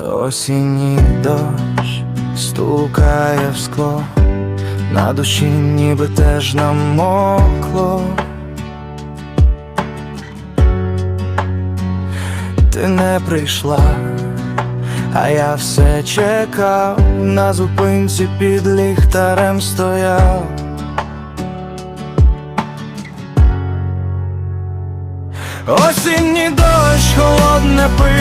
Осінній дощ стукає в скло, на душі ніби теж намокло. Ти не прийшла, а я все чекав, на зупинці під ліхтарем стояв. Осінній дощ, холодне пиво,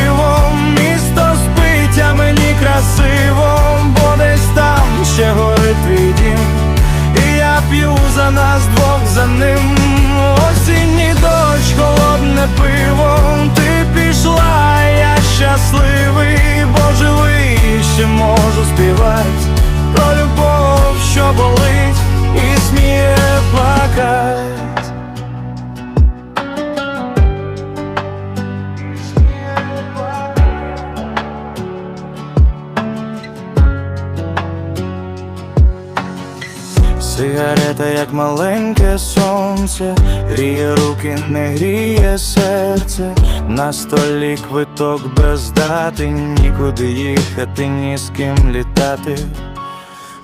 нас двох за ним. Сигарета, як маленьке сонце, гріє руки, не гріє серце, на столі квиток без дати, нікуди їхати, ні з ким літати.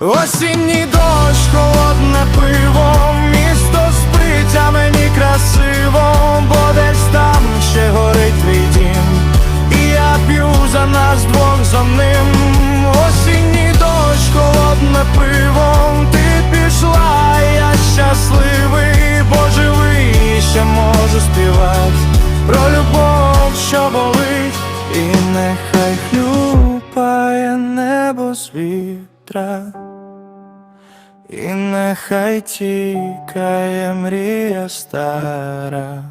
Осінній дощ, холодне пиво, місто спить, а мені красиво, бо десь там ще горить твій дім, і я п'ю за нас двох за ним. З вітра. І нехай тікає мрія стара.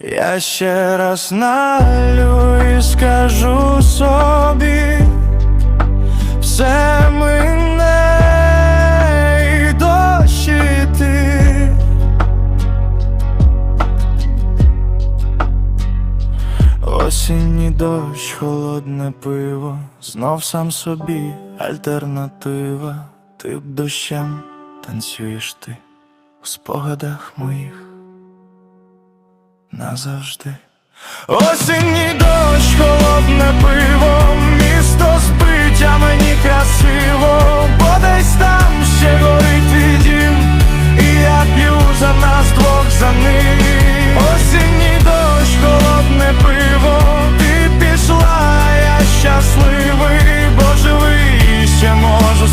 Я ще раз налю і скажу собі, все мине і дощ ти. Дощ, холодне пиво, знов сам собі альтернатива. Ти б дощем танцюєш ти у спогадах моїх назавжди. Осінній дощ, холодне пиво,